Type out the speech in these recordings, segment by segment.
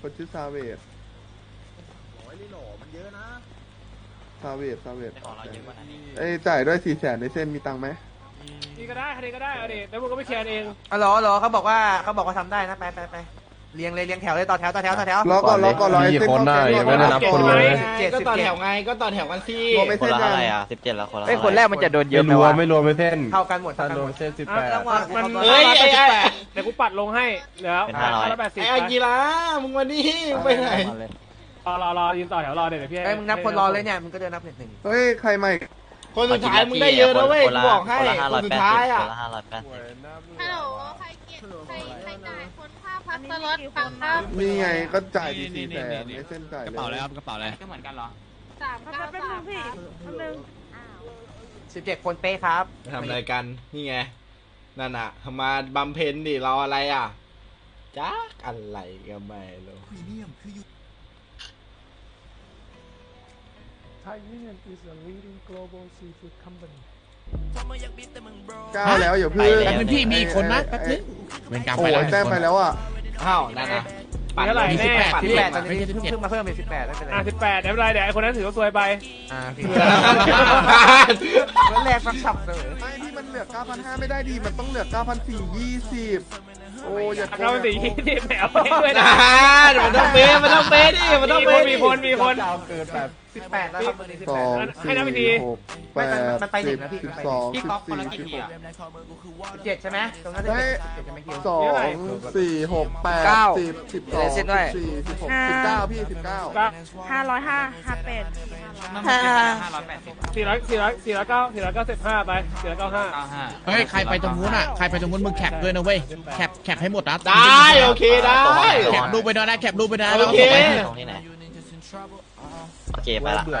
คนชื่อซาเวดโอ้ยนี่โหลมันเยอะนะซาเวดซาเวดของเราเยอะกว่านั้นอีกเอ้ยจ่ายด้วยสี่แสนในเส้นมีตังค์ไหมนี่ก็ได้ใครก็ได้เอาดิแล้วมึงก็ไม่แคร์เองอ๋อเหรอเหรอเขาบอกว่าเขาบอกว่าทำได้นะไปไปไป เรียงเลยเรียงแถวเลยต่อแถวต่อแถวต่อแถวรอก่อนรอก่อนรอไอ้เส้นคนได้เข้ายังไม่ได้นับคนเลยเจ็ดก็สิบต่อเจ็แถดวไงก็ต่อแถวกันสิรวมไอ้คนเส้นละยัเท่างไหร่อะสิบเจ็ดแล้วคนละไอ้ยคนแรกมันจะโดนเยไม่อะไหมรวมวะไม่รวมไม่เส้นเท่ากันหมดถ้าเท่ากันรหวมมดเส้นสิบอะแปดแล้วว่ามันเฮ้ยไอ้ไอ้เดี๋ยวกูปัดลงให้เหลือเป็นห้าร้อยละแปดสิบไอ้อากีฬามึงมาดิมึงไปไหนรอรอรอยืนต่อแถวรอเดี๋ยวพี่ไอ้ยมึงนับคนรอเลยเนี่ยมึงก็เดินนับหนึ่งหนึ่งเฮ้ยใครใหม่คนสุดท้ายมึงได้เยอะนะเว้ยคนกูละบอกให้คนละห้าคร้อนยสุดแปดท้าสิยบอะคนละห้าร้อยแปดสิบฮัลโหลใครเก็บใครใครจ่ายคน ค่าพัสลดครับครับนี่ไงก็จ่ายดีสี่แสนในเส้นจ่ายกระเป๋าอะไรครับกระเป๋าอะไรก็เหมือนกันเหรอสามเก้าสามครับสิบเจ็ดคนเป๊ะครับทำอะไรกันนี่ไงนั่นอะมาบำเพ็ญดิรออะไรอะจ้าอะไรก็ไม่รู้ ก้าวแล้วอย่าเพิ่งแป๊บนึงพี่มีอีกคนนะแป๊บนึงเป็นการโอ้ไปยแล้วแต้มไปแล้วอะอ้าวนั่นนะปัดเท่าไหร่ลยแน่ปัดสิบเลแปยดตอนนี้เพิ่งมาเพิ่มเป็นสิบแปดไม่เป็นไรอะสิบแปดเดี๋ยวไม่เป็นไรเดี๋ยวไอ้คนนั้นถือว่าซวยไป อ่าพี่คนแรกสักฉับเลยไม่ที่มันเหลือ9,500ไม่ได้ดีมันต้องเหลือ9,420โอ้ยอย่าโกเรางเป็นสีที่แถวไปด้วยนะนะเดี๋ยวมันต้องเป๊ะมันต้องเป๊ะดิมันต้องเป๊ะดิมีคนมีคนเจ้าเกินแบบสิบแปดแล้วครับสิบสแปอดงให้นับอีกทีสี่หกแปดมันไปหนึ่สิงบนะพี่สิบมันไปสองพี่สิบก๊อฟคนสี่ละกี่สิบทีหกอะสิบเจ็ดใช่ไหมตรงนั้นสิบเจ็ดสิบเจ็ดใช่ไหมคิวสองสี่หกแปดเก้าสิบสิบสองสิบสี่สิบหกสิบเก้าพี่สิบเก้าห้าร้อยห้าห้าเป็ดห้าร้อยแปดสิบสี่ร้อยสี่ร้อยสี่ร้อยเก้าสี่ร้อยเก้าสิบห้าไปสี่ร้อยเก้าห้าเก้าห้าเฮ้ยใครไปตรงนู้นอะใครไปตรงนู้นมึงแคปด้วยนะเว้ยแคปแคปให้หมดนะได้โอเคได้แคปรูปไปด้วยนะแคปรูปไปด้วยนะโอเค โอเคไปละ เบื่อ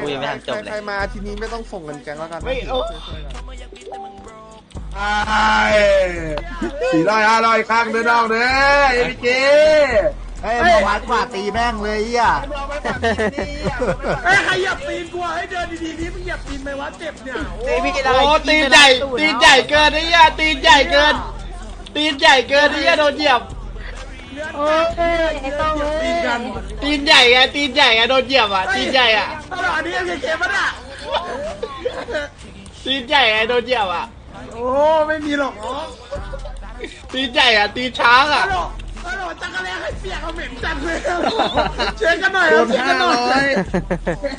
กูยังไม่ทันจบเลย ใครมาทีนี้ไม่ต้องส่งเงินแกงแล้วกันไม่โอ้สี่ร้อยห้าร้อยข้างเดินออกเด้อเอ็มจีเฮ้ยมาวัดกว่าตีแม่งเลยอะไอ้ใครหยับตีนกูให้เดินดีๆนี่มึงหยับตีนไหมวะเจ็บเนี่ยตีพี่กินโอ้อะไรตีนใหญ่ตีนใหญ่เกินไอ้เหี้ยตีนใหญ่เกิน ตีนใหญ่เกินไอ้เหี้ยโดนเหยียบ โอ้ยไอ้ต้องเลยตีนใหญ่ไงตีนใหญ่ไงโดนเหยียบอะตีนใหญ่อะอันนี้เกมมันอะตีนใหญ่ไงโดนเหยียบอะโอ้ไม่มีหรอกอ๋อตีนใหญ่อะตีนช้างอะฮัลโหลจักรแลให้เปียกเอาเหม็นจังเลยเช็คกันหน่อยเช็คกันหน่อย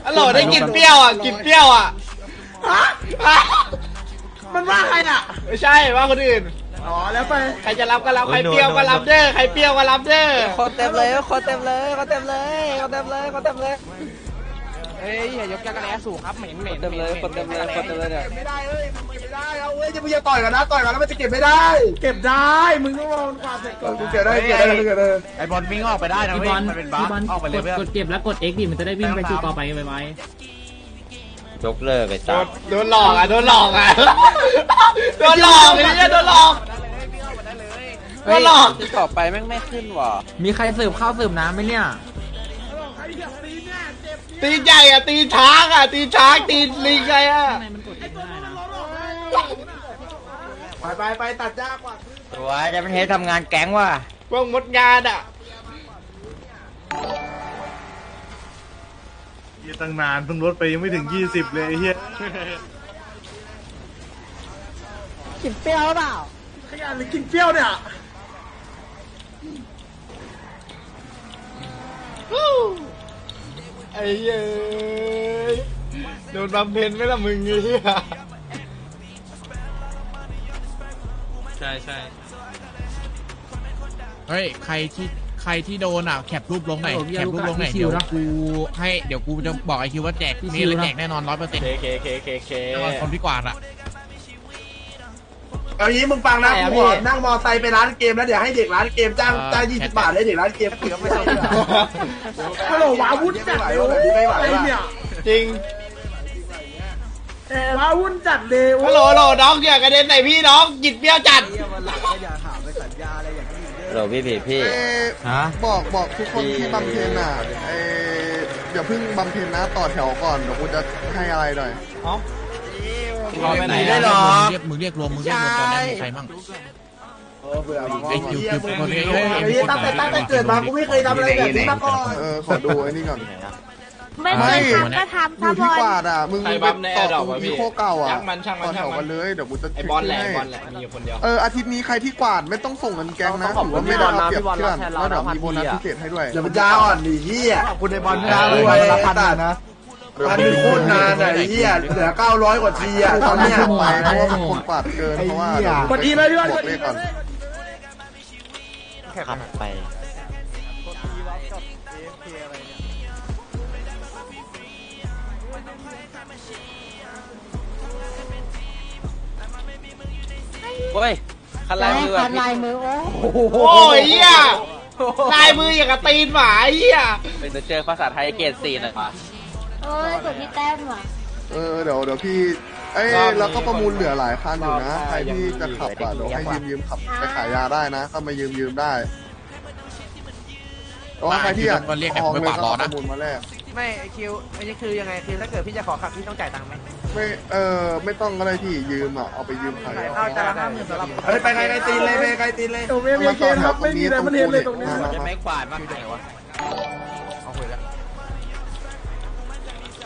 อร้อยได้กินเปรี้ยวอะกินเปรี้ยวอะฮะอะมันว่าใครอะไม่ใช่ว่าคนอื่น อ๋อแล้วไปใครจะรับก็รับใครเปรี้ยวก็รับเด้อใครเปรี้ยวก็รับเด้อคนเต็มเลยคนเต็มเลยคนเต็มเลยคนเต็มเลยคนเต็มเลยเฮ้ยอย่ายกจักรแล้สูงครับเหม็นเหม็นเต็มเลยคนเต็มเลยคนเต็มเลยเนี่ยไม่ได้เอ้ยมันเก็บไม่ได้เอาเว้ยจะมึงอย่าต่อยกันนะต่อยกันแล้วมันจะเก็บไม่ได้ เก็บได้มึงต้องรอความเสร็จก่อนกูเก็บได้เก็บได้เก็บได้ไอบอลวิ่งออกไปได้นะเว้ยมันเป็นบัฟออกไปเลยเพื่อนกดเก็บแล้วกด X ดิมันจะได้วิ่งไปสู่ต่อไปไว ยกเลิกไปโดจ้านโดนหลอกอะโดนหลอกอะโดนหลอกไอ้เนี่ยโดนหลอก โดนหลอกต่อไปแม่งไม่ขึ้นว่ะมีใครสืบข้าวสืบน้ำไหมเนี่ย ตีใหญ่อะตีช้างอะตีช้างตีลิงไงอะไปไปไปตัดหญ้ากว่าตัวจะเป็นเฮดทำงานแก๊งว่ะพวกมดงานอะ ยี่ตั้งนานเพิ่งลดไปยังไม่ถึงยี่สิบเลยไอ้เหี้ยกินเปรี้ยวเปล่าขยันหรือกินเปรี้ยวเนี่ยไอ้เย้ยโดนบำเพ็ญไหม่ละมึงไอ้เหี้ยใช่ใช่เฮ้ย ใครที่ ใครที่โดนอะแคปรูปลงหน่อยแคปรูปลงหน่อยเดี๋ยวกูให้เดี๋ยวกูจะบอกไอคิวว่าแจกมีอะไรแจกแน่นอนร้อยเปอร์เซ็นต์เคเคเคเคเคแน่นอนคนพี่กวาดอะเอางี้มึงฟังนะกูขอนั่งมอไซค์ไปร้านเกมแล้วเดี๋ยวให้เด็กร้านเกมจ้างจ้างยี่สิบบาทให้เด็กร้านเกมฮัลโหลว้าวุ่นจัดเลยโอ้ยไอ้เนี่ยจริงว้าวุ่นจัดเลยโอ้ฮัลโหลฮัลโหลน้องอย่ากระเด็นใส่พี่น้องจิตเปรี้ยวจัดโหล พี่พี่พี่ เอ้ยบอกบอกทุกคนที่บำเพ็ญอะเอ้ยอย่าเพิ่งบำเพ็ญนะต่อแถวก่อนเดี๋ยวกูจะให้อะไรหน่อย รอไปไหนมึงได้หรอ เรียกมึงเรียกรวมมึงเรียกรวมตอนนี้มีใครมั่งเออเบื่อมากไอ้คิวเหี้ยคิวมึงคนนี้เหี้ยตั้งแต่ตั้งแต่เกิดมากูไม่เคยทำอะไรแบบนี้มาก่อน เออขอดูไอ้นี่ก่อน ไม่เคยทำก็ทำอค่ะยู่บที่อลกวาดอะ มึงใครไปบัฟในต่อ Adopt ตรงวะพี่อีโคเก่าอะช่างมันช่างมันต่อแถวช่างมันกันเลยเดี๋ยวกูจะไอ้เช็คบอลแหละให้ไอ้บอลแหละมีอยู่คนเดียว เอออาทิตย์นี้ใครที่กวาดไม่ต้องส่งเงินแกงนะถือว่าไม่ได้เอาเปรียบเพื่อนแล้วเดี๋ยวมีโบนัสพิเศษให้ด้วยเดี๋ยวมันจ้าอ่อนดิเฮียขอบคุณในบอลจ้านะรวยตัดนะ พันหนึ่งโคตรนานอะไอ้เฮียเหลือเก้าร้อยกว่าทีอะตอนเนี้ยไปเพราะว่ามันคนกวาดเกินเพราะว่ากดอีไหมพี่บอลบกวดกเลอีขก่อนขับไป โอ้ยคันลายมือแบบลายมือโอ้โอ้ยเหี้ยลายมืออย่างกับตีนหมาไอ้เหี้ยเป็นตัวเจอภาษาไทยเกรดสี่หน่อยป่ะโอ้ยกดที่แต้มว่ะเออเดี๋ยวเดี๋ยวพี่ เอ้ยแล้วก็ประมูลเหลือหลายคันอยู่นะ ใครที่จะขับอะเดี๋ยวให้ยืมยืมขับไปขายยาได้นะ ก็มายืมยืมได้แต่ว่าใครที่อยากมันเรียกแต่ออกไม่เลยปาดก็ล้อปนะระมูลมาแลก ไม่ไอ้คิวไอ้นี่คือยังไงคือถ้าเกิดพี่จะขอขับพี่ต้องจ่ายตังค์ไหมไม่เออไม่ต้องก็ได้ที่ยืมอะเอาไปยืมขายเอาจานละห้าหมื่นสำหรับเฮ้ยไปไกลไกลตีนเลยไปไกลตีนเลยเอามาต่อแถวตรงนี้ตรงนี้เลยตรงนี้จะไม่กวาดมากไหนวะเอาคุยแล้ว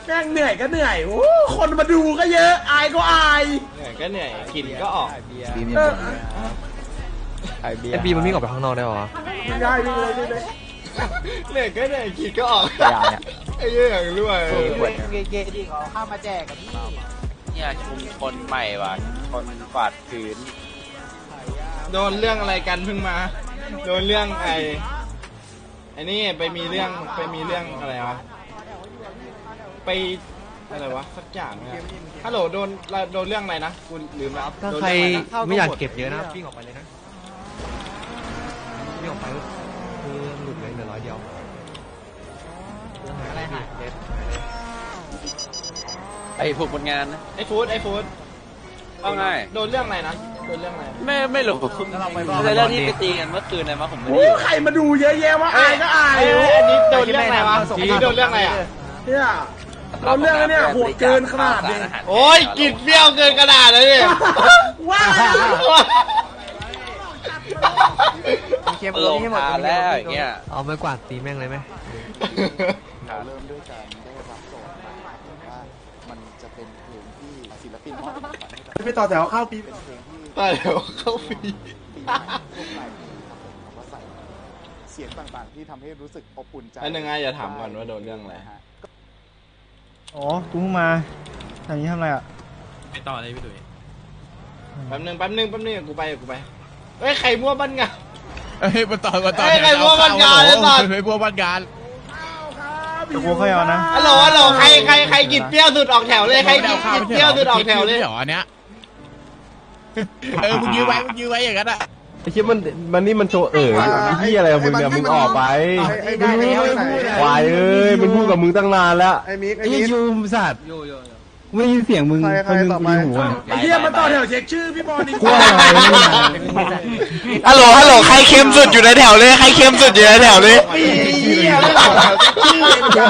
แม่งเหนื่อยก็เหนื่อยโอ้คนมาดูก็เยอะ อายก็อาย เหนื่อยก็เหนื่อยกินก็ออกเออไอบีมันวิ่งออกไปข้างนอกได้ปะวะไม่ได้วิ่งเลยวิ่งเลย เหนื่อยก็เหนื่อยกินก็ออกยาเนี่ย ไอ้เหี้ยอย่างรวยเกเกดีขอข้าวมาแจกกับพี่เนี่ยชุมชนใหม่ว่ะคนกวาดพื้นโดนเรื่องอะไรกันเพิ่งมา โดนเรื่องไอ้ไอ้นี่ไปมีเรื่องไปมีเรื่องอะไรวะ ไปอะไรวะสักอย่างเนี่ยฮัลโหลโดนโดนเรื่องอะไรนะกูลืมแล้วถ้าโดนใครเองอะนะ ไม่อยากเก็บเยอะนะวิ่งออกไปเลยนะ ไอ้ผูกผลงานนะ ไอ้ฟู้ดไอ้ฟู้ดว่าไง โดนเรื่องอะไรนะ โดนเรื่องอะไร ไม่ไม่รู้แล้วเราไปบอกไม่ใช่เรื่องที่ไปตีกันเมื่อคืนนะมาผมไม่ได้โอ้อยู่ ใครมาดูเยอะแยะวะอายก็อายเอ้ยอันนี้โดนเรื่องอะไรวะนี่โดนเรื่องอะไรอะ เนี่ยเราเรื่องอันเนี่ยโหดเกินขนาดนี้โอ้ยกินเปรี้ยวเกินกระดาษเลยเนี่ยว้ามีเคมลเอองให้หมดทานแล้วอย่างเงี้ยเอาไม้กวาดตีแม่งเลยไหม เราเริ่มด้วยการได้รับโจทย์ว่ามัน จะเป็นเพลงที่ศิลปินมอบของขวัญให้กับ ไปต่อแถวเข้าปี เป็นเพลงที่ตายเดี๋ยวเข้าฟรี ปีนี้พวกเราครับผมแล้วก็ใส่เสียงต่างๆ ที่ทำให้รู้สึกอบอุ่นใจอันนึงไงอย่าถามก่อนว่าโดนเรื่องอะไรอ๋อ กูเพิ่งมาทางนี้ทำอะไรอะ ไปต่อเลยพี่ดุยแป๊บนึงแป๊บนึงแป๊บนึงกูไปกูไปเฮ้ยใครมั่วบ้านงานเฮ้ยมาต่อมาต่อเฮ้ยใครพวกบ้านงานเลยสัตว์เฮ้ยพวกบ้านงาน เดี๋ยวกูค่อยเอานะ ฮัลโหลฮัลโหลใครใครใครกินเปรี้ยวสุดออกแถวเลยใครกินกินเปรี้ยวสุดออกแถวเลยไม่ใช่หรออันเนี้ยเออมึงยื้อไว้มึงยื้อไว้อย่างนั้นอะไอ้คิดมันมันนี่มันโชว์เอ๋ยที่อะไรมึงเนี่ยมึงออกไปไอ้ไอ้ได้แล้วไหนควายเอ้ยมันพูดกับมึงตั้งนานแล้ว ไอ้มิกไอ้ไอ้มิก ยูมสัตว์ ไม่ได้ยินเสียงมึงใครใครคนนึงต่อกูไปในหูอะไอ้เหี้ยมาต่อแถวเช็คชื่อพี่บอลนี่กลัวอะไรเนี่ยฮัลโหลฮัลโหลใครเค็มสุดอยู่ในแถวเลยใครเค็มสุดอยู่ในแถวเลยปีเหี้ยไม่ต่อแถวชื่อเจ้า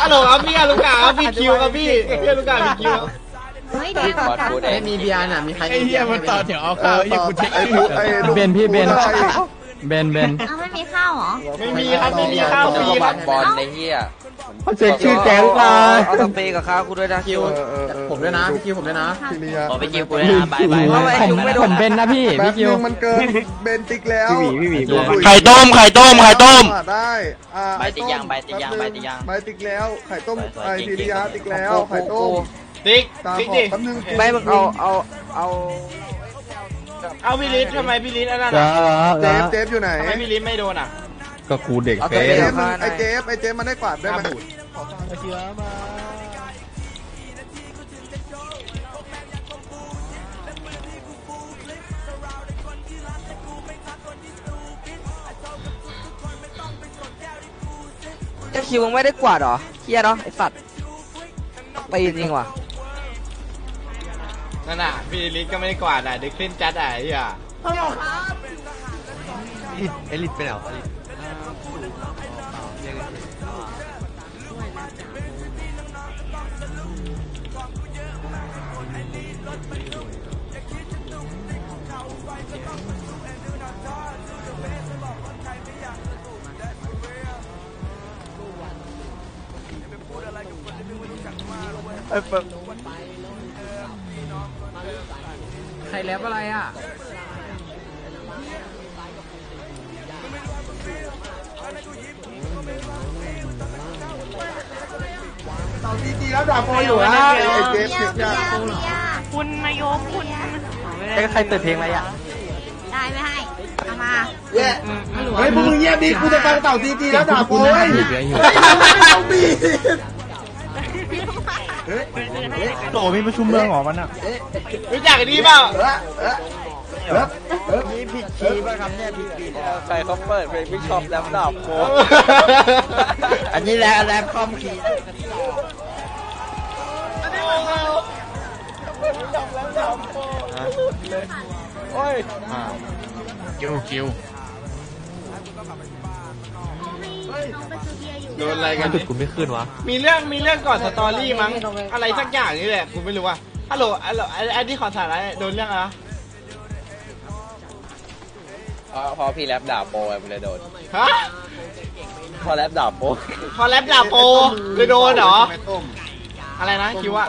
ฮัลโหลครับพี่อาลูกาครับพี่คิวครับพี่พี่อาลูกาพี่คิวไม่แดงกวาดพูดเองมีเบียร์น่ะ มีใครไอ้เหี้ยมันต่อแถวเอาข้าวไอ้เหี้ยกูเช็คไอ้ชื่อไอ้ลูกเบนพี่เบนลูกอะไรอีกเบนเบนเอาไม่มีข้าวเหรอ ไม่มีครับไม่มีข้าวฟรีคบัรับตรบอลในเฮีย เขาเช็คชื่อแก๊งมาเอาสเปรย์กับข้าวกูด้วยนะคิวเออเออเออผมด้วยนะพี่คิวผมด้วยนะทีนี้อะขอไปกินกูเลยนะบายบายเอาไว้ผมผมเป็นนะพี่แป๊บพี่คินึวงมันเกินเบนติ๊กแล้วพี่หมีพี่หมีดูคุยไข่ต้มไข่ต้มไข่ต้มอะได้อ่าใบติ๊กย่างใบติ๊กย่างแป๊ใบนึติ๊กย่างใบติ๊กแล้วไข่ต้มใบไอ้ติ๊กทีริยาติ๊ติ๊กกแล้วไข่ต้มติ๊กตาติ๊กขอดิแป๊บนึงไม่มึงเอาเอาเอาเอาพี่ลิศทำไมพี่ลิศอันนั้นจ้าอะเจฟเจฟอยู่ไหนทำไมพี่ลิศไม่โดนอะ ก็กูเด็กเอาเฟสเปรย์เจกัฟบข้าวไอ้เจฟไอ้เจฟมันได้กวาดได้ไหมหน้าบูดจะคิวมึงไม่ได้กวาดเหรอเฮียเนาะไอสัตว์ตีจริงว่ะนั่นน่ะพี่ลิศก็ไม่ได้กวาดอะเด็กขึ้นจัดอะไอ้เหี้ยเอลิทไปไหนวะเอ้ ยเปิดใครแล้วอะไรอะต่อทีทีแล้วด่าโปรอยู่นะไอ้เจฟเสียงยากคุณนายกคุณเอ้ยใครเปิดเพลงอะไรอะ ได้ไม่ให้เอามาเย้เฮ้ยพวกมึงเงียบดิกูจะฟังเต่อทีทีแล้วด่าโปรเฮ้ยต้องบี โตมีประชุมเมืองเหรอมันอะรู้จักอันนี้เปล่าเออเออเออเออนี่ผิดคีย์ป่ะครับเนี่ยผิดคีย์ใครเขาเปิดเพลงไม่ชอบแล้วดาบโมอันนี้แหละแรมคอมคีย์โอ้ยคิวคิว โดนอะไรกันกูไม่ขึ้นวะ มีเรื่องมีเรื่องก่อนสตอรี่มั้งอะไรสักอย่างนี่แหละกูไม่รู้ว่าฮัลโหลฮัลโหลไอ้ไอ้ที่ขอสาระโดนเรื่องอะไรวะเพราะเพราะพี่แรปด่าโปรไงมันเลยโดนฮะพอแรปด่าโปรพอแรปด่าโปเลยโดนเหรอไม่ต้มอะไรนะคิวอะ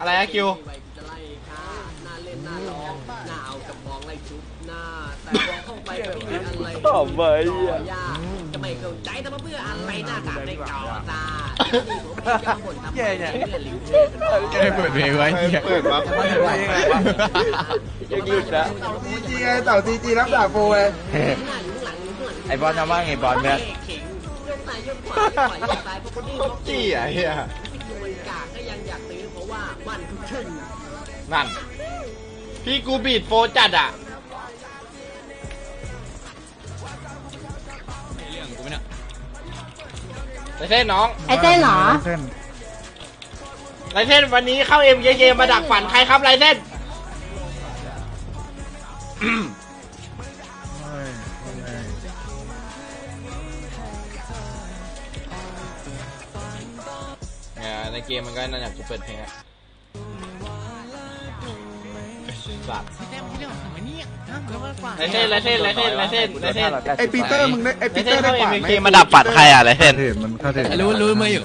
อะไรนะคิว ตอบไปอะ เย้เนี่ยจะได้เปิดเพลงไว้ใครเหี้ยเปิดวะยังหยุดนะต่อทีทีไงต่อทีทีแล้วด่าโปรไงไอบอลทำว่าไงบอลเนี่ยจี้อะเฮียนั่นพี่กูบีดโฟจัดอะ ไรเส้นน้องไอ้เต้นเหรอ เส้นไรเส้นวันนี้เข้าเอ็มเยมาดักฝันใครครับไรเส้นเฮ้ยเฮ้ยเนี่ยในเกมมันก็นั่นแหละกูเปิดเพลงอะ สัตว์ไรเส้นไรเส้นไรเส้นไรเส้นไรเส้นไอปีเตอร์มึงได้ไอปีเตอร์ได้กว่าไหมมาดักฝันใครอะไรเส้นมันค่าเทรดรู้รู้มือยู่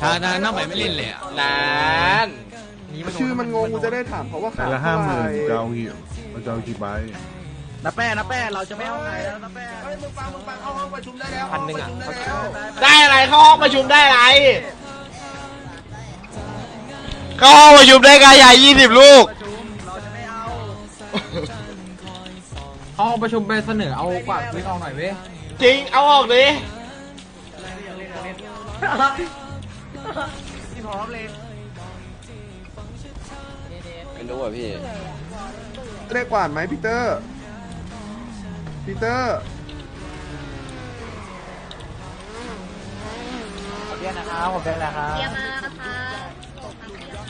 ถ้าถ้าน้าไปไม่เล่นเลยอะนานชื่อมันงงกูจะได้ถามเพราะว่าขาละดห้าหมื่นร่จะเอากี่จะเอากี่ใบนับแป้นับแป้เราจะไม่เอาใครแล้วนับแป้เฮ้ยมึงฟังมึงฟังเข้าห้องประชุมได้แล้วพันหนึ่งอะเข้าห้องประได้แล้วได้อะไรเข้าห้องประชุมได้อะไรเข้าห้องประชุมได้กาใหญ่ยี่สิบลูก ห้องประชุมไปเสนอเอากวาดพื้นออกหน่อยเว้ยจริงเอาออกดิพี่พร้อมเลยไม่รู้อะพี่ได้กว่าไหมปีเตอร์ปีเตอร์เรียนนะครับผมเป็นนะครับเตรียมมาค่ะ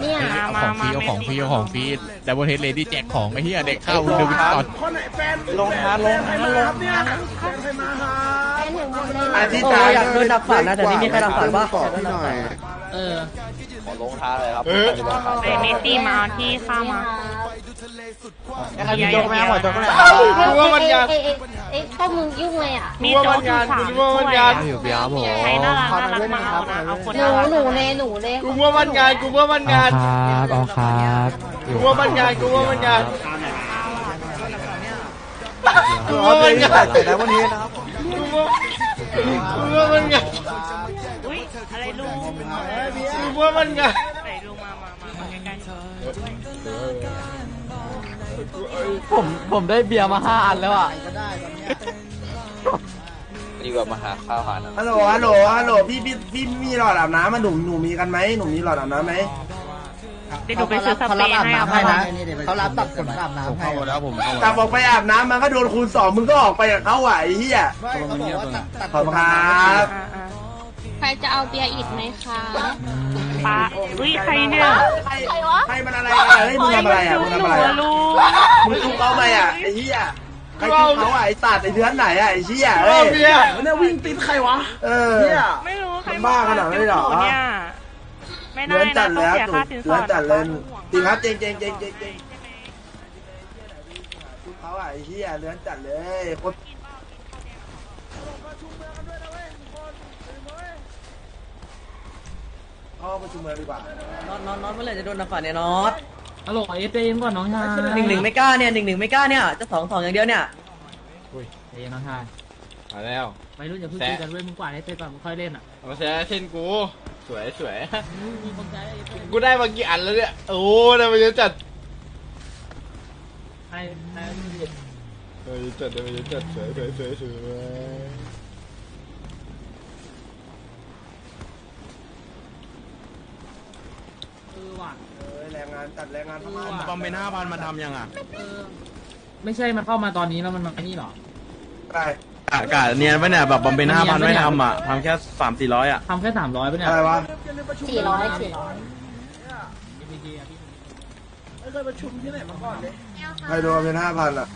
เนี่ยเอาของฟรีเอาของฟรีเอาของฟรีดับเบิลเฮดเลดี้แจกของไอ้เหี้ยเด็กเข้าดูตอนคนไหนแฟนลงทานลงทานลงเนี่ยแฟนใครมาหาแฟนถึงหมดเลยอาทิตย์โอ้ตายอยากโดนดับฝันนะแต่นี่มีใครดับฝันป่ะขอพี่หน่อยขอลงท้าเลยครับเออไอเมสซี่มาที่ข้ามา แล้วใครมีโจ๊กไหมขอโจ๊กไหมกูว่ามันงานเอ้ยเอ้ยพวกมึงยุ่งเลยอะมีกูว่ามันงานกูว่ามันงานใครน่ารักน่ารักมาเอานะเอาคนหนูหนูเลยหนูเลยกูว่ามันงานกูว่ามันงานครับเอาครับกูว่ามันงานกูว่ามันงานกูอ๋อว่ามันนที่งาตันแล้ววันนี้นะครับกูว่ากูว่ามันงานอุ้ยอะไรลุงกูว่ามันงาน ผมผมได้เบียร์มาห้าอันแล้วอะดีกว่ามาหาข้าวหานะฮัลโหล ฮัลโหล ฮัลโหล พี่พี่พี่มีหลอดอาบน้ำมาหนุ่มหนูมีกันไหมหนูมีหลอดอาบน้ำไหมเดี๋ยวหนูไปซื้อสเปรย์ให้เอาไปนะเขารับตัดขนอาบน้ำให้ เข้าแล้วผมเข้ากลับออกไปอาบน้ำมันก็โดนคูณสองมึงก็ออกไปกับเขาไหวะไอ้เหี้ยขอบคุณครับใครจะเอาเบียร์อีกไหมคะ ป้าอุ้ยใครเนี่ยใครใครมันอะไรกันอะเฮ้ยมึงทำอะไรอะมึงทำอะไรอะลูกมึงจุกเขาไหมอะไอ้เหี้ยใครจุกเขาอะไอ้ตัดไอ้เดือนไหนอะไอ้เหี้ยเอาเฮ้ยเบียร์มันเนี่ยวิ่งติดใครวะเออไม่รู้ใครมันบ้าขนาดนั้นเลยเหรอเนี่ยไม่ได้เดือนนะจัดต้อแล้งวเสียค่าสินสเดืออนดจัดเลยจริงครับเจงเจงเจงเจงเจงจุกเขาอะไอ้เหี้ยเดือนจัดเลยโคตร เข้าประชุมเมืองดีกว่านอนนอนนอนเมื่อไหร่จะโดนน้ำฝันเนี่ยนอนฮัลโหลเอฟเอ็มก่อนน้องชายหนึ่งหนึ่งไม่กล้าเนี่ยหนึ่งหนึ่งไม่กล้าเนี่ยจะสองสองอย่างเดียวเนี่ยเอ้ยน้องชายมาแล้ว ไม่รู้อย่าเพิ่งคุยกันเว้ยมึงกว่าดให้เสร็จก่อนมึงค่อยเล่นอะเอามาแชร์เส้นกู สวยสวยมีคนใจเอฟเอ็มกูได้มากี่อันแล้วเนี่ย โอ้ได้มาเยอะจัดให้ให้เออจัดได้มาเยอะจัดสวยสวยสวยสวย เออว่ะ เออ แรงงานจัดแรงงานพม่าบอมเป็นห้าพันมาทำยังอะเออไม่ใช่มันเข้ามาตอนนี้แล้วมันมาไอ้นี่หรอได้อากาศเนียนปะเนี่ยแบบบอมเป็นห้าพันไม่ทำอะทำแค่สามสี่ร้อยอะทำแค่สามร้อยป่ะเนี่ยอะไรวะสี่ร้อยสี่ร้อยไม่เคยประชุมที่ไหนมาก่อนเลยใครโดนเป็นห้าพันอะ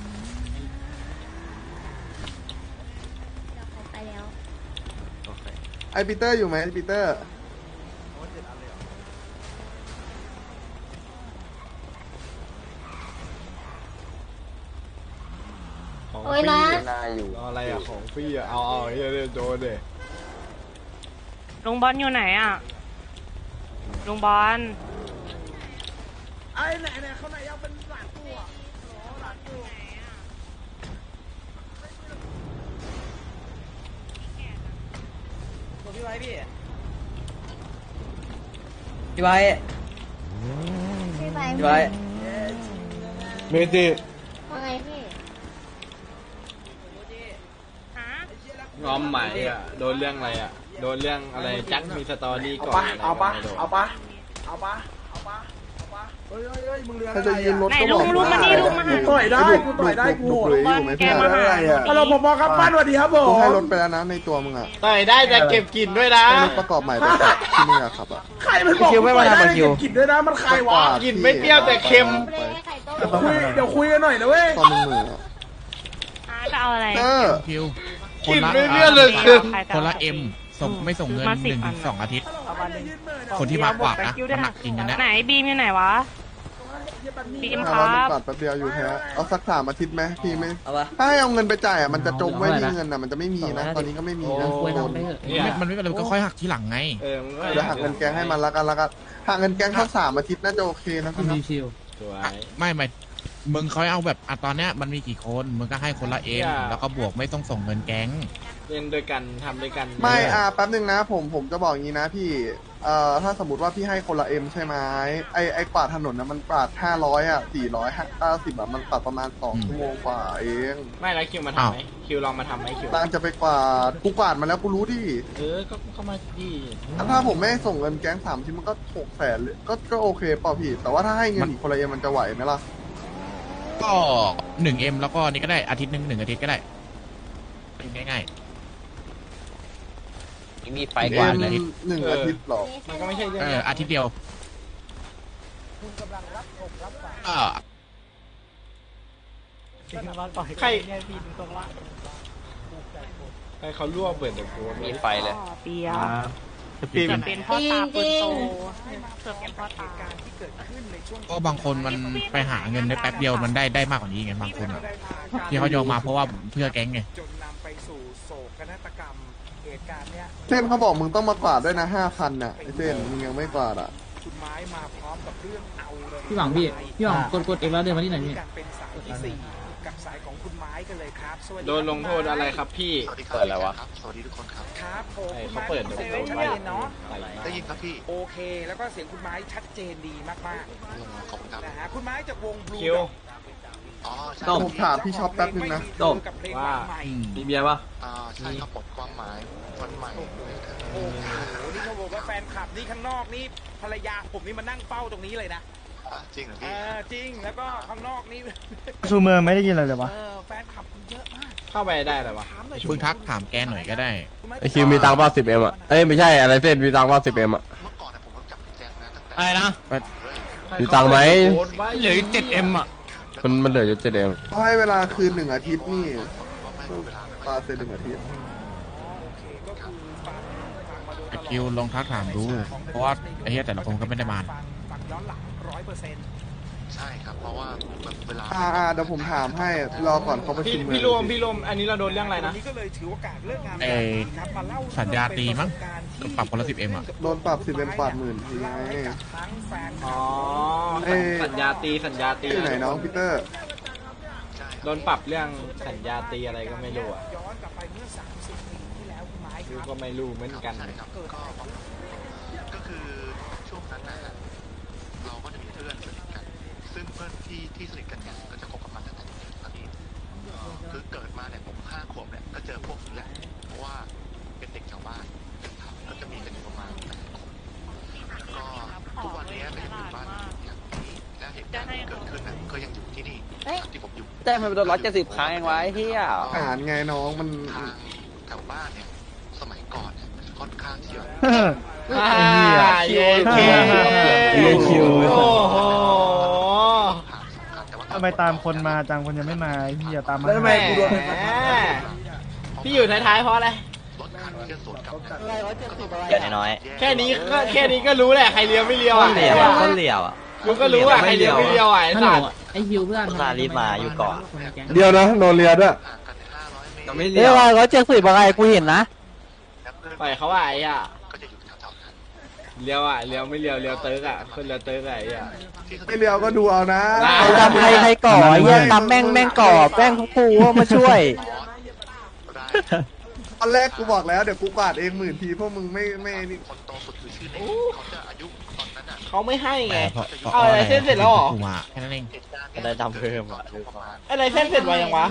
ไปแล้วไอปีเตอร์อยู่ไหมไอปีเตอร์ ของโอ้ยนะเอาอะไรอะของฟรีอะเอาเอาเฮียเนี่ยโดนเด็ลุงบอลอยู่ไหนอะ ลุงบอลไอ้ไหนไหนเขาไหนยังเป็นหลานกูอะพี่ไว้พี่พี่ไว้พี่ไปพี่ไว้เมจิ ว่าไงพี่ฮะ งอมใหม่อะโดนเรื่องอะไรอะโดนเรื่องอะไรแจ็คมีสตอรี่เอาก่อนปะอะไรเอาปะไม่โดนเอาปะเอาปะเอาปะเอาปะเฮ้ยเฮ้ยเฮ้ยมึงเรือถ้าจะยืนรถไหนก็ลุบอกงลุงมานี่ลุงมาหา ต่อยได้กูต่อยได้กูดุดุดุอยู่ไหมแกเพื่อนมาอะไรอะฮัลโหลผมบอกครับป้านสวัสดีครับผกูมให้รถไปแล้วนะในตัวมึงอะต่อยได้แต่เก็บกลิ่นด้วยนะให้รถประกอบใหม่ไปขับที่มึงอะขับอะใครมันบอกกูต่อยได้เก็บกินด้วยนะมันใครวะกลิ่นไม่เปรี้ยวแต่เค็มเลยให้ไข่ต้มเดี๋ยวคุยเดี๋ยวคุยกันหน่อยนะเว้ยตอนมึงมืออะฮะจะเอาอะไรเตอร์คิว กลิ่นไม่เปรี้ยวเลยเค็มคนละเอ็มส่งไม่ส่งเงินหนึ่งถึงสองอาทิตย์คนที่มากกว่านะมันหนักจริงกันนะไหนบีมอยู่ไหนวะบีมคห้ารัร้อยบบาทแป๊บเดียวอยู่แค่เอาสักสามอาทิตย์ไหมพี่ไม่เอาปะ ถ้าให้เอาเงินไปจ่ายอะมันจะจมไว้ที่เงินอะมันจะไม่มีนะตอนนี้ก็ไม่มีนะคุยโดนทำไปเถอะเนี่ยมันไม่เป็นไรก็ค่อยหักทีหลังไง เออมึงก็เดี๋ยวหักเงินแกงให้มันละกันละกันหักเงินแกงสักสามอาทิตย์น่าจะโอเคนะพี่ทำนะดีชิว สวย ไม่ไม่ มึงค่อยเอาแบบอะตอนเนี้ยมันมีกี่คนมึงก็ให้คนละเอ็มอย่า แล้วก็บวกไม่ต้องส่งเงินแก๊ง เล่นด้วยกันทำด้วยกันไม่อะแป๊บหนึ่งนะ ผมผมจะบอกอย่างนี้นะพี่ เอ่อ ถ้าสมมติว่าพี่ให้คนละเอ็มใช่ไหมไอไอกวาดถนนนะมันกวาดห้าร้อยอะสี่ร้อยห้าสิบอะมันกวาดประมาณสองอืม ชั่วโมงกว่าเองไม่แล้วคิวมาทำไหมคิวลองมาทำไหมคิวตางจะไปกวาดกูกวาดมาแล้วกูรู้ดิเออ ก็เข้ามาดี ถ้าผมไม่ให้ส่งเงินแก๊งสามชิ้นมันก็หกแสนเลยก็ก็โอเคเปล่าพี่ แต่ว่าถ้าให้เงินอีกคนละเอ็มมันจะไหวไหมล่ะ ก็หนึ่งเอ็มแล้วก็นี่ก็ได้อาทิตย์หนึ่งหนึ่งอาทิตย์ก็ได้ง่ายมีไฟเอ็กว่ามหนึ่งอาทิตย์หรอมันก็ไม่ใช่ๆเรื่องเอออาทิตย์เดียวก็ใครใครเขาลวกเปิดแต่กูมีไฟเลยเปีย ปิมเป็นพ่อตาปืนโตเกือบเป็นพ่อตาก็บางคนมันไปหาเงินได้แป๊บเดียวมันได้ได้มากกว่านี้ไงบางคนอะที่เขายอมมาเพราะว่าเพื่อแก๊งไงจนนำไปสู่โศกนาฏกรรมเหตุการณ์เนี้ยเส้นเขาบอกมึงต้องมากวาดด้วยนะห้าพันน่ะไอเส้นมึงยังไม่กวาดอะคุณไม้มาพร้อมกับเรื่องเอาเลยพี่หวังพี่พี่หวังกดกดเองแล้วเดินมาที่ไหนพี่กันเป็นสายที่สี่ กับสายของคุณไม้กันเลยครับสวัสดีโดนลงโทษอะไรครับพี่เปิดอะไรวะครับผมไอ้คุณเขาไม้เปิดเสีเดี๋ยยวงโดชันดไล่เจนเนาะได้ยินครับพี่โอเค แล้วก็เสียงคุณไม้ชัดเจนดีมากๆนะฮะคุณไม้จากวงบลูคิวต้ผมถามพี่ช็อปแป๊บนึงนะจบกับเพลงว่า ใหม่มีเบียร์ป่ะใช่ครับผมความหมายวันใหม่โอ้โหนี่เขาบอกว่าแฟนคลับนี่ข้างนอกนี่ภรรยาผมนี่มานั่งเฝ้าตรงนี้เลยนะอะ จริงเหรอเอพี่อจริงแล้วก็ข้างนอกนี่ชูเมืองไม่ได้ยินอะไรเลยวะ เออแฟนคลับเยอะมากเข้าไปได้เหรอวะถามหน่อยเพิ่งทักถามแกหน่อยก็ได้ไอคิวมีตังค์ป่ะสิบเอ็มอะ เอ้ยไม่ใช่อะไรเส้นมีตังค์ป่ะสิบเอ็มอะ เมื่อก่อนนะผมรู้จักพี่แจ็คนะตั้งแต่อะไรนะมีตังค์ไหม เหลือเจ็ดเอ็มอะ มันมันเหลืออยู่เจ็ดเอ็มเขาให้เวลาคืนหนึ่งอาทิตย์นี่ปาเซ็นหนึ่งอาทิตย์ไอ้คิวลองทักถามดู เพราะว่าไอ้เหี้ยแต่ละคนก็ไม่ได้มา ฟังฟังย้อนหลัง ร้อยเปอร์เซ็นต์ใช่ครับ เพราะว่าแบบเวลาอ่าอ่าเดี๋ยวผมถามให้รอก่อนเขาประพี่ชุมเลยพี่รวมพี่รวมอันนี้เราโดนเรื่องอะไรนะไอสัญญาตีมั้งปรับคนละสิบเอ็มอะโดนปรับสิบเป็นปรับหมื่นทีไง อ๋อเอ้ย สัญญาตีสัญญาตี ที่ไหนน้องพีเตอร์โดนปรับเรื่องสัญญาตีอะไรก็ไม่รู้อะรู้ก็ไม่รู้เหมือนกัน ใช่ครับก็ก็คือช่วงนั้นนะฮะ เราก็จะมีเพื่อนสนิทกัน ซึ่งเพื่อนที่ที่สนิทกันเนี่ยก็จะคบกันมาตั้งแต่เด็กครับพี่เอ่อคือเกิดมาเนี่ยผมห้าขวบเนี่ยก็เจอพวกนี้แหละเพราะว่าเป็นเด็กชาวบ้านนะครับก็จะมีกันอยู่ประมาณแปดคนแล้วก็ทุกวันนี้ก็ยังอยู่บ้านอย่างนี้และเหตุการณ์ที่เกิดขึ้นน่ะก็ยังอยู่ที่นี่ที่ผมอยู่แต่มันโดนร้อยเจ็ดสิบครั้งเองวะไอ้เฮียอ่านไงน้องมันทางแถวบ้านเนี่ย สมัยก่อนเนี่ยค่อนข้างที่จะ อ่าเหี้ยเยเคเหี้ยคิว โอ้โห ทำไมตามคนมาจังคนยังไม่มาไอ้เฮียตามมาแล้วทำไม กูโดนแหมพี่อยู่ท้ายๆเพราะอะไรรถคันที่จะสวนกลับกันเดี๋ยวน้อยแค่นี้ก็แค่นี้ก็รู้แหละใครเลี้ยวไม่เลี้ยวอะเหลี่ยวต้นเหลี่ยวอะกูก็รู้อะใครเลี้ยวไม่เลี้ยวอะไอ้สัตว์ไอฮิวเพื่อนซารีบมาอยู่ก่อน เดียวนะโนเรียด้วยจะไม่เรียกว่าร้อยเจ็ดสิบอะไรกูเห็นนะปล่อยเขาอะไอ้อะ ก็จะอยู่แถวๆนั้น เลี้ยวอะเลี้ยวไม่เลี้ยวเลี้ยวเติร์กอะคนเลี้ยวเติร์กอะไอ้อะ ไม่เลียวก็ดูเอานะได้ใครทำใครใครก่อไอ้เฮียตำแม่งแม่งก่อแป้งทุกคูว่ามาช่วยได้ตอนแรกกูบอกแล้วเดี๋ยวกูกวาดเองหมื่นทีพวกมึงไม่ไม่นี่คนโตสุดคือชื่อเนมเขาจะอายุตอนนั้นอะเขาไม่ให้ไงแต่เพราะเอาอะไรเส้นเสร็จแล้วเหรอ กูมาแค่นั้นเองเหตุการณ์ก็ได้ทำเพิ่มอะประมาณอะไรเส้นเสร็จไวยังวะ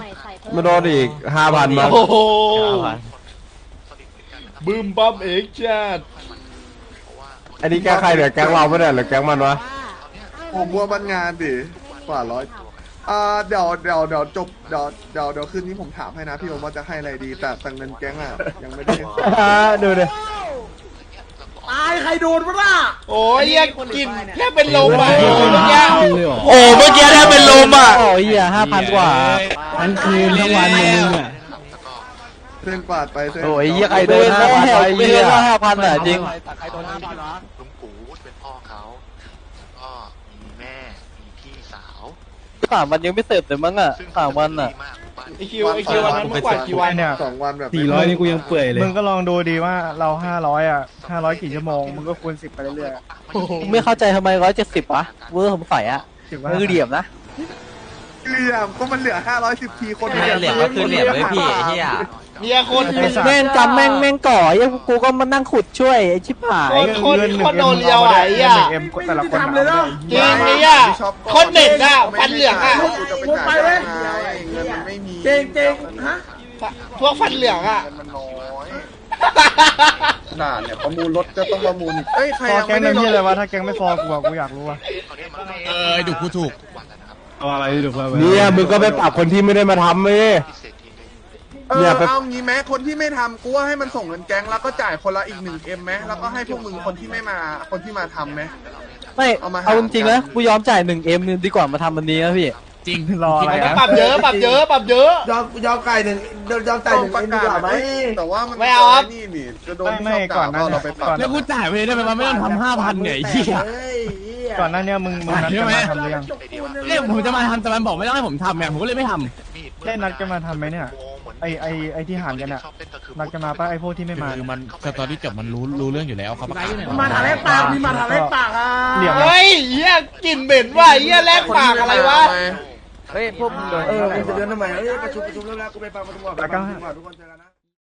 มาโดนอีกห้าพันมาโอ้โหสนิทกันนะครับบึมบ๊อบเอ็กซ์จัดเพราะว่า อันนี้แกใครเนี่ยแก๊งเราไม่ได้หรือแก๊งมันวะผมบัวบันงานดิกว่าร้อยอ่าเดี๋ยวเดี๋ยวเดี๋ยวจบเดี๋ยวเดี๋ยวเดี๋ยวคืนนี้ผมถามให้นะพี่โอมว่าจะให้อะไรดี แต่แต่เงินแก๊งอะยังไม่ได้ ดูดิตายใครโดนวะน่ะโอ้ยเหี้ยกินแค่เป็นลมอะโอ้ยเมื่อกี้โอ้เมื่อกี้แทบเป็นลมอะโอ้ยเฮียห้าพันกว่าทั้งคืนทั้งวันเลยมึงอะ เส้นกวาดไปเส้นโอ้ยเฮียใครโดนห้าพันไอ้เฮียห้าพันอะจริงลุงกูเป็นพ่อเขาแล้วก็มีแม่ มีพี่สาว สามวันยังไม่เสร็จเลยมั้งอะซึ่งสามวันอะดีมากบ้านไอคิวไอคิววันนั้นมึงกวาดกี่วันเนี่ย สองวันแบบสี่ร้อยนี่กูยังเปื่อยเลย มึงก็ลองดูดีว่าเราห้าร้อยอะห้าร้อยกี่ชั่วโมง มึงก็คูณสิบไปเรื่อยๆอะไม่เข้าใจทำไมร้อยเจ็ดสิบวะเวอร์ผมใส่อะถือว่ามือเหลี่ยมนะเหลี่ยมก็มันเหลือ510ทีคนเหลี่ยมก็คือเหลี่ยมเลยพี่ไอ้เฮีย เมียคนแม่งจำแม่งแม่งก่อไอ้กูก็มานั่งขุดช่วยไอ้ชิบหาย คนเงินหนึ่งคนเอ็โดมนเลียวอะไอ้เงินอะหนึ่งเอ็มแต่ละคนเอาเลยจริงไอ้อะคนเด็ดอะฟันเหลืองอะไปเลยเงินมันไม่มีเจ๊งเจ๊งฮะพวกฟันเหลืองอะเงินมันน้อยด่านเนี่ยประมูลรถจะต้องประมูลอีกเอ้ยใครฟอยังแก๊งไม่ในได้ที่อะไรวะถ้าแก๊งไม่ฟอกูอะกูอยากรู้ว่ะเออไอ้ดุกูถูกเอาอะไรดูว่าเนี่ยมึงก็ไปปรับคนที่ไม่ได้มาทำไม่พิ เศษทีนึงเอเนี่อยไป เอางี้ไหมคนที่ไม่ทำกูว่าให้มันส่งเงินแก๊งแล้วก็จ่ายคนละอีกหนึ่งเอ็มไหมแล้วก็ให้พวกมึงคนที่ไม่มาคนที่มาทำไหม ไม่เอามาหา เอาจริงๆนะกูยอมจ่ายหนึ่งเอ็มดีกว่ามาทำวันนี้นะพี่ จริงรออะไรมันก็อะปรับเยอะปรับเยอะปรับเยอะ ยอมยอมไก่หนึ่งยอมไก่ต้อหงนึ่งประเอ็มดีกากว่าศไหม แต่ว่ามันไม่เอาครับ นี่นี่จะโดนไม่ไม่ชบก่อนหน้าด่าว่าเราไปปรับ แล้วกูจ่ายไปเลยได้ไหมมันไม่ต้องทำห้าพันเนี่ยไอ้เหี้ย เฮ้ยเหี้ยก่อนหน้าเนี้มึงมึงนัดกันมาทำหรือยังเรียกผมจะมาทำแต่มันบอกไม่ต้องให้ผมทำเนี่ยผมก็เลยไม่ทได้นัดกันมาทำไหมเนี่ย ไอไอไอที่หารกันอะนัดกันมาป่ะไอพวกที่ไม่ำมาคือมันสตอรี่จบมันรู้รู้เรื่องอยู่แล้วเขาประกาศมาถาแรกปากมีมาถาแรกปากอะเหลี่ยมเฮ้ยเหี้ยกลิ่นเหม็นว่ะเหี้ยแลกปากอะไรวะเฮ้ยพวกมึงโดนเออมึงจะเดินทำไมเอ้ยประชุมประชุมแล้วแล้วกูไปฟังประชุมก่อนไปฟังประชุมก่อนทุกคนเจอกันนะ